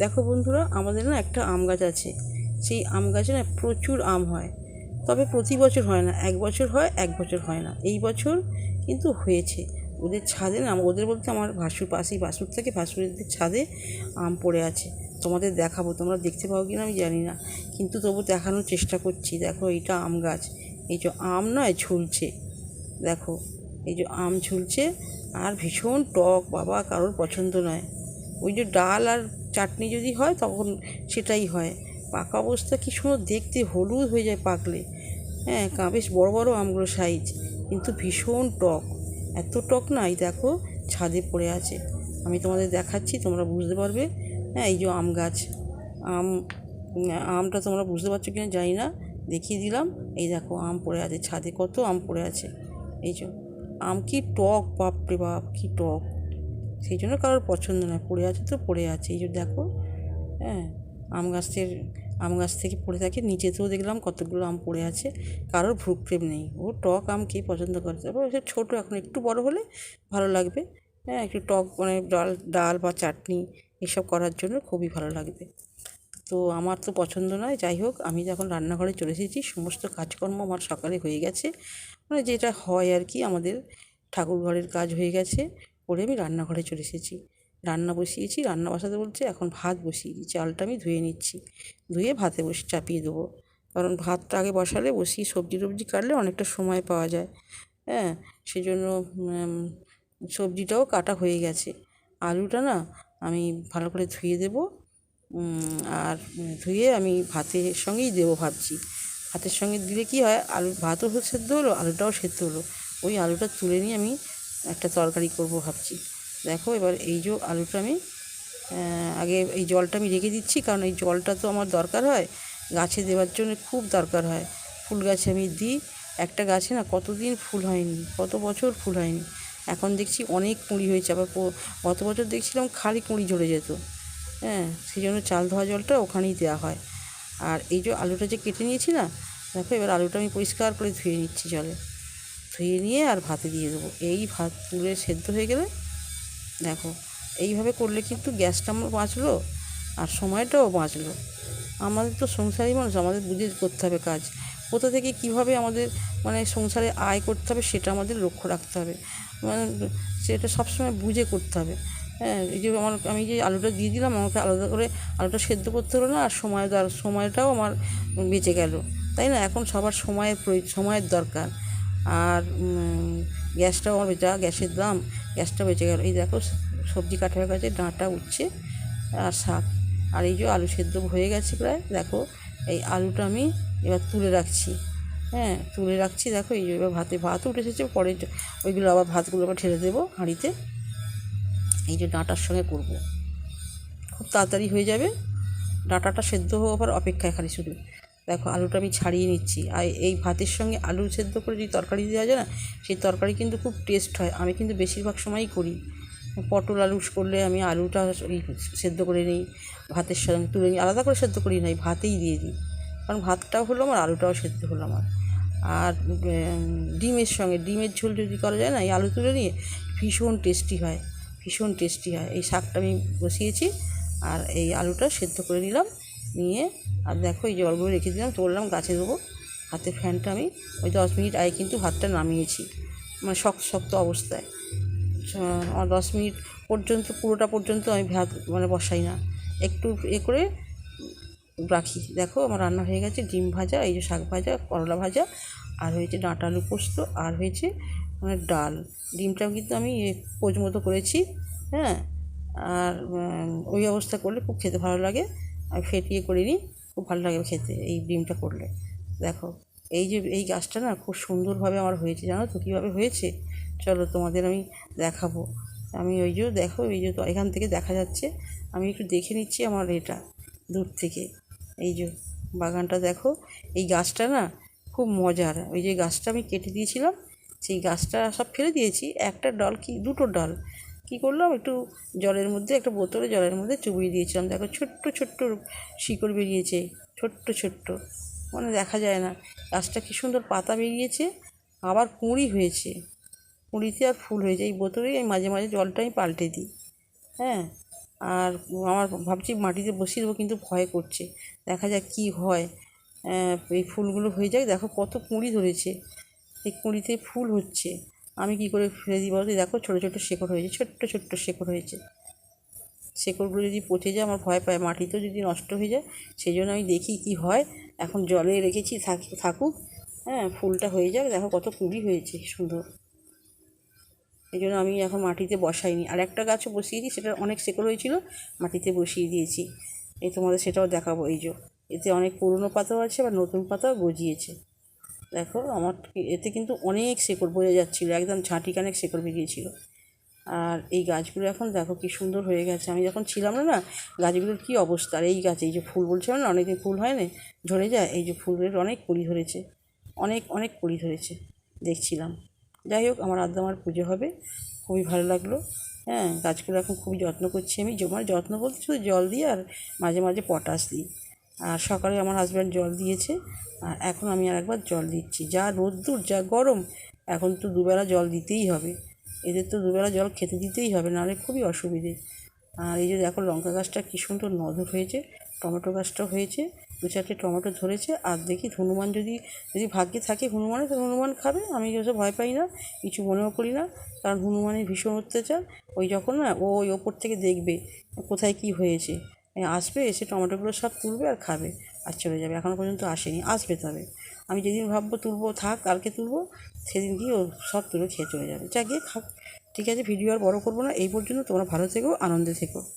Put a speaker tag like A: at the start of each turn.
A: দেখো বন্ধুরা, আমাদের না একটা আম গাছ আছে। সেই আম গাছে না প্রচুর আম হয়। তবে প্রতি বছর হয় না, এক বছর হয়, এক বছর হয় না। এই বছর কিন্তু হয়েছে। ওদের ছাদে না, ওদের বলতে আমার ভাসুর পাশেই, ভাসুর থেকে ভাসুরের ছাদে আম পড়ে আছে। তোমাদের দেখাবো, তোমরা দেখতে পাও কি না আমি জানি না। কিন্তু তবু দেখানোর চেষ্টা করছি। দেখো এইটা আম গাছ। এই যে আম নয়, ঝুলছে। দেখো, এই যে আম ঝুলছে। আর ভীষণ টক, বাবা, কারোর পছন্দ নয়। ওই যে ডাল আর চাটনি যদি হয় তখন সেটাই হয়। পাকা অবস্থা কি সুন্দর দেখতে, হলুদ হয়ে যায় পাকলে। হ্যাঁ বেশ বড় বড় আমগুলো সাইজ কিন্তু ভীষণ টক। এত টক না এই দেখো, ছাদে পড়ে আছে। আমি তোমাদের দেখাচ্ছি, তোমরা বুঝতে পারবে। হ্যাঁ এই যে আম গাছ, আম আমটা তোমরা বুঝতে পারছ কিনা জানি না। দেখিয়ে দিলাম। এই দেখো, আম পড়ে আছে ছাদে, কত আম পড়ে আছে। এই যে, আম কি টক, বাপরে বাপ, কি টক। সেই জন্য কারোর পছন্দ নয়। পড়ে আছে তো পড়ে আছে। এই যে দেখো হ্যাঁ আম গাছের, আম গাছ থেকে পড়ে থাকে। নিচেতেও দেখলাম কতগুলো আম পড়ে আছে। কারোর ভ্রুক্ষেপ নেই। ও টক আম কে পছন্দ করে? তারপর সে ছোটো এখন, একটু বড় হলে ভালো লাগবে। হ্যাঁ একটু টক মানে ডাল ডাল বা চাটনি এসব করার জন্য খুবই ভালো লাগবে। তো আমার তো পছন্দ নয়। যাই হোক, আমি যখন রান্নাঘরে চলে এসেছি, সমস্ত কাজকর্ম আমার সকালে হয়ে গেছে। মানে যেটা হয় আর কি, আমাদের ঠাকুর ঘরের কাজ হয়ে গেছে। করে আমি রান্নাঘরে চলে এসেছি। রান্না বসিয়েছি, রান্না বসাতে বলছে, এখন ভাত বসিয়ে দিই, চালটা আমি ধুয়ে নিচ্ছি। ধুয়ে ভাতে বসে চাপিয়ে দেবো। কারণ ভাতটা আগে বসালে, বসিয়ে সবজি টবজি কাটলে অনেকটা সময় পাওয়া যায়। হ্যাঁ সেজন্য সবজিটাও কাটা হয়ে গেছে। আলুটা না আমি ভালো করে ধুয়ে দেবো। আর ধুয়ে আমি ভাতের সঙ্গেই দেবো ভাবছি। ভাতের সঙ্গে দিলে কি হয়, আলু, ভাতও সেদ্ধ হলো, আলুটাও সেদ্ধ হলো। ওই আলুটা তুলে নিয়ে আমি একটা তরকারি করব ভাবছি। দেখো, এবার এই যে আলুটা আমি আগে এই জলটা আমি রেখে দিচ্ছি, কারণ এই জলটা তো আমার দরকার হয়। গাছে দেওয়ার জন্য খুব দরকার হয়। ফুল গাছে আমি দিই। একটা গাছে না কতদিন ফুল হয়নি, কত বছর ফুল হয়নি। এখন দেখছি অনেক কুঁড়ি হয়েছে, আবার গত বছর দেখছিলাম খালি কুঁড়ি ঝরে যেত। হ্যাঁ সেই জন্য চাল ধোয়া জলটা ওখানেই দেওয়া হয়। আর এই যে আলুটা যে কেটে নিয়েছি না, দেখো, এবার আলুটা আমি পরিষ্কার করে ধুয়ে নিচ্ছি জলে। ধুয়ে নিয়ে আর ভাতে দিয়ে দেবো। এই ভাত তুলে সেদ্ধ হয়ে গেলে দেখো, এইভাবে করলে কিন্তু গ্যাসটা আমার বাঁচলো আর সময়টাও বাঁচলো। আমাদের তো সংসারী মানুষ, আমাদের বুঝে করতে হবে কাজ। কোথা থেকে কীভাবে আমাদের মানে সংসারে আয় করতে হবে সেটা আমাদের লক্ষ্য রাখতে হবে। মানে সেটা সবসময় বুঝে করতে হবে। হ্যাঁ এই যে আমার, আমি যে আলুটা দিয়ে দিলাম, আমাকে আলাদা করে আলুটা সেদ্ধ করতে হলো না, আর সময় সময়টাও আমার বেঁচে গেল। তাই না? এখন সবার সময়ের প্রয়োজন, সময়ের দরকার। আর গ্যাসটাও আমার যা গ্যাসের দাম, গ্যাসটা বেঁচে গেল। এই দেখো, সবজি কাটা হয়ে গেছে, ডাঁটা উঠছে আর শাক। আর এই যে আলু সেদ্ধ হয়ে গেছে প্রায়, দেখো, এই আলুটা আমি এবার তুলে রাখছি। হ্যাঁ তুলে রাখছি, দেখো, এই যে এবার ভাতে ভাত উঠে এসেছে, পরে ওইগুলো আবার ভাতগুলো আবার ঢেলে দেবো হাঁড়িতে। এই যে ডাঁটার সঙ্গে করব। খুব তাড়াতাড়ি হয়ে যাবে। ডাঁটাটা সেদ্ধ হওয়ার অপেক্ষায় খালি শুধু। দেখো, আলুটা আমি ছাড়িয়ে নিচ্ছি। আর এই ভাতের সঙ্গে আলু সেদ্ধ করে যদি তরকারি দেওয়া যায় না, সেই তরকারি কিন্তু খুব টেস্ট হয়। আমি কিন্তু বেশিরভাগ সময়ই করি। পটল আলু করলে আমি আলুটা সেদ্ধ করে নিই, ভাতের সঙ্গে তুলে নিই। আলাদা করে সেদ্ধ করি নাই ভাতেই দিয়ে দিই। কারণ ভাতটাও হলো আমার, আলুটাও সেদ্ধ হলো আমার। আর ডিমের সঙ্গে, ডিমের ঝোল যদি করা যায় না, এই আলু তুলে নিয়ে ভীষণ টেস্টি হয়, ভীষণ টেস্টি হয়। এই শাকটা আমি বসিয়েছি, আর এই আলুটা সেদ্ধ করে নিলাম। নিয়ে আর দেখো এই জলগুলো রেখে দিলাম চললাম গাছে দেবো। হাতের ফ্যানটা আমি, ওই দশ মিনিট আগে কিন্তু ভাতটা নামিয়েছি। মানে শক্ত শক্ত অবস্থায়। আমার দশ মিনিট পর্যন্ত, পুরোটা পর্যন্ত আমি ভাত মানে বসাই না। একটু এ করে রাখি। দেখো আমার রান্না হয়ে গেছে, ডিম ভাজা, এই যে শাক ভাজা, করলা ভাজা, আর হয়েছে ডাঁটা আলু পোস্ত, আর হয়েছে মানে ডাল। ডিমটাও কিন্তু আমি পোজ মতো করেছি হ্যাঁ? আর ওই অবস্থা করলে খুব খেতে ভালো লাগে। আর ফেটিয়ে করে নিই খুব ভালো লাগে খেতে, এই ডিমটা করলে। দেখো, এই যে, এই গাছটা না খুব সুন্দরভাবে আমার হয়েছে, জানো তো কীভাবে হয়েছে? চলো তোমাদের আমি দেখাবো। আমি ওই যে, দেখো, এই যে তো এখান থেকে দেখা যাচ্ছে, আমি একটু দেখে নিচ্ছি আমার এটা দূর থেকে। এই যে, বাগানটা দেখো, এই গাছটা না খুব মজার। ওই যে গাছটা আমি কেটে দিয়েছিলাম, সেই গাছটা সব ফেলে দিয়েছি, একটা ডল কি, দুটো ডাল। কী করলাম? একটু জলের মধ্যে, একটা বোতলে জলের মধ্যে চুবিয়ে দিয়েছিলাম। দেখো, ছোট্ট ছোট্ট শিকড় বেরিয়েছে। ছোট্ট ছোট্ট। মানে দেখা যায় না। গাছটা কী সুন্দর পাতা বেরিয়েছে, আবার কুঁড়ি হয়েছে। কুঁড়িতে আর ফুল হয়েছে। এই বোতলেই আমি মাঝে মাঝে জলটা আমি পাল্টে দিই। হ্যাঁ? আর আমার ভাবছি মাটিতে বসিয়ে দেবো, কিন্তু ভয় করছে। দেখা যাক কী হয়। এই ফুলগুলো হয়ে যায় দেখো কত কুঁড়ি ধরেছে। এই কুঁড়িতে ফুল হচ্ছে। আমি কী করে ফেলে দিই বলতো দেখো, ছোটো ছোটো শেকড় হয়েছে, ছোট্ট ছোট্ট শেকড় হয়েছে। শেকড়গুলো যদি পচে যায়, আমার ভয় পায়, মাটিতেও যদি নষ্ট হয়ে যায়, সেই জন্য আমি দেখি কি হয়। এখন জলে রেখেছি, থাক- থাকুক। হ্যাঁ ফুলটা হয়ে যাক, দেখো কত কুড়ি হয়েছে, সুন্দর। এই জন্য আমি এখন মাটিতে বসাইনি। আর একটা গাছও বসিয়েছি সেটা অনেক শেকড় হয়েছিল, মাটিতে বসিয়ে দিয়েছি। এই তোমাদের সেটাও দেখাবো, এই যে। এতে অনেক পুরনো পাতাও আছে বা নতুন পাতাও গজিয়েছে। দেখো, আমার এতে কিন্তু অনেক শেকড় বোঝা যাচ্ছিল, একদম ঝাঁটি কানেক শেকড় বেরিয়েছিল। আর এই গাছগুলো এখন দেখো কি সুন্দর হয়ে গেছে। আমি যখন ছিলাম না না, গাছগুলোর কী অবস্থা? আর এই গাছ, এই যে ফুল বলছিলাম না অনেকদিন ফুল হয় না, ঝরে যায়, এই যে ফুলের অনেক কুড়ি ধরেছে, অনেক অনেক কুড়ি ধরেছে, দেখছিলাম। যাই হোক, আমার আদ্য আমার পুজো হবে, খুবই ভালো লাগল। হ্যাঁ গাছগুলো এখন খুবই যত্ন করছি আমি জমার যত্ন বলতে শুধু জল দিই আর মাঝে মাঝে পটাশ দিই। আর সকালে আমার হাজব্যান্ড জল দিয়েছে, আর এখন আমি আর একবার জল দিচ্ছি। যা রোদ্দুর, যা গরম, এখন তো দুবেলা জল দিতেই হবে। এদের তো দুবেলা জল খেতে দিতেই হবে, নাহলে খুবই অসুবিধে। আর এই যে দেখো লঙ্কা গাছটা কী সুন্দর নজর হয়েছে, টমেটো গাছটাও হয়েছে, দু চারটে টমেটো ধরেছে, আর দেখি হনুমান যদি যদি ভাগ্যে থাকে হনুমানে, তো হনুমান খাবে, আমি ওসব ভয় পাই না, কিছু মনেও করি না, কারণ হনুমানের ভীষণ অত্যাচার। ওই যখন না ও ওই ওপর থেকে দেখবে কোথায় কী হয়েছে। আসবে এসে টমেটোগুলো সব তুলবে আর খাবে আর চলে যাবে। এখনও পর্যন্ত আসেনি, আসবে তবে। আমি যেদিন ভাববো তুলবো, থাক, কালকে তুলবো, সেদিন গিয়ে ও সব তুলে খেয়ে চলে যাবে। যা গিয়ে খাক। ঠিক আছে, ভিডিও আর বড় করব না। এই পর্যন্ত তোমরা ভালো থেকো, আনন্দে থেকো।